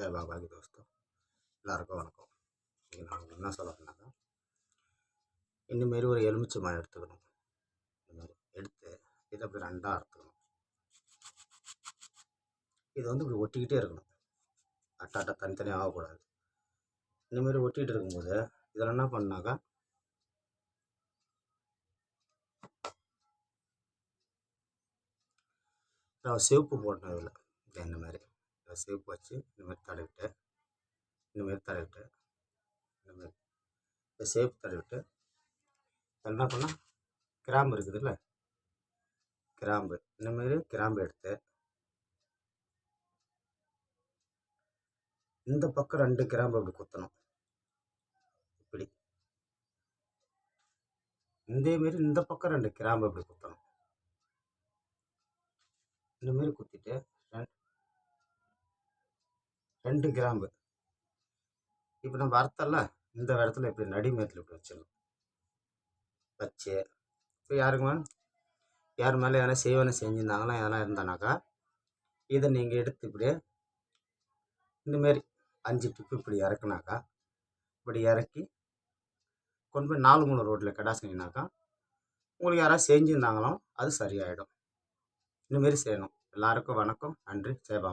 ஜெய் பாபாஜி தோஸ்தோ. எல்லாருக்கும் வணக்கம். இங்கே நான் உங்களுக்கு என்ன சொல்ல சொன்னாக்கா இந்தமாரி ஒரு எலுமிச்சை மரம் எடுத்துக்கணும். இந்தமாரி எடுத்து இதை அப்படி ரெண்டாக அறுத்துக்கணும். இதை வந்து இப்படி ஒட்டிக்கிட்டே இருக்கணும். அட்டை அட்டை தனித்தனியாக ஆகக்கூடாது. இந்தமாரி ஒட்டிகிட்டு இருக்கும்போது இதில் என்ன பண்ணாக்கா நான் சிவப்பு போட்டேன் இதில். இந்த மாதிரி இந்த வச்சு இந்தமாதிரி தடவிட்டு இந்த தடவிட்டு இந்த மாதிரி இந்த தடவிட்டு என்ன பண்ணால் கிராம்பு இருக்குதுல்ல? கிராம்பு. இந்தமாரி கிராம்பு எடுத்து இந்த பக்கம் ரெண்டு கிராம்பு அப்படி குத்தணும். இப்படி. இதே மாரி இந்த பக்கம் ரெண்டு கிராம்பு அப்படி குத்தணும். இந்தமாரி குத்திட்டு ரெண்டு கிராம்பு. இப்போ நம்ம அறுத்தல்ல இந்த இடத்துல இப்படி நடிமேத்தில் இப்படி வச்சிடணும். வச்சு இப்போ யாருக்கு மேம் யார் மேலே எதனா செய்வனை செஞ்சுருந்தாங்களா எதனா இருந்தானாக்கா இதை நீங்கள் எடுத்து இப்படியே இந்தமாரி அஞ்சு டிப்பு இப்படி இறக்குனாக்கா இப்படி இறக்கி கொண்டு போய் நாலு மூணு ரோட்டில் கடாசினாக்கா உங்களுக்கு யாராவது செஞ்சுருந்தாங்களோ அது சரியாயிடும். இந்தமாரி செய்யணும். எல்லாருக்கும் வணக்கம். நன்றி. ஜெய்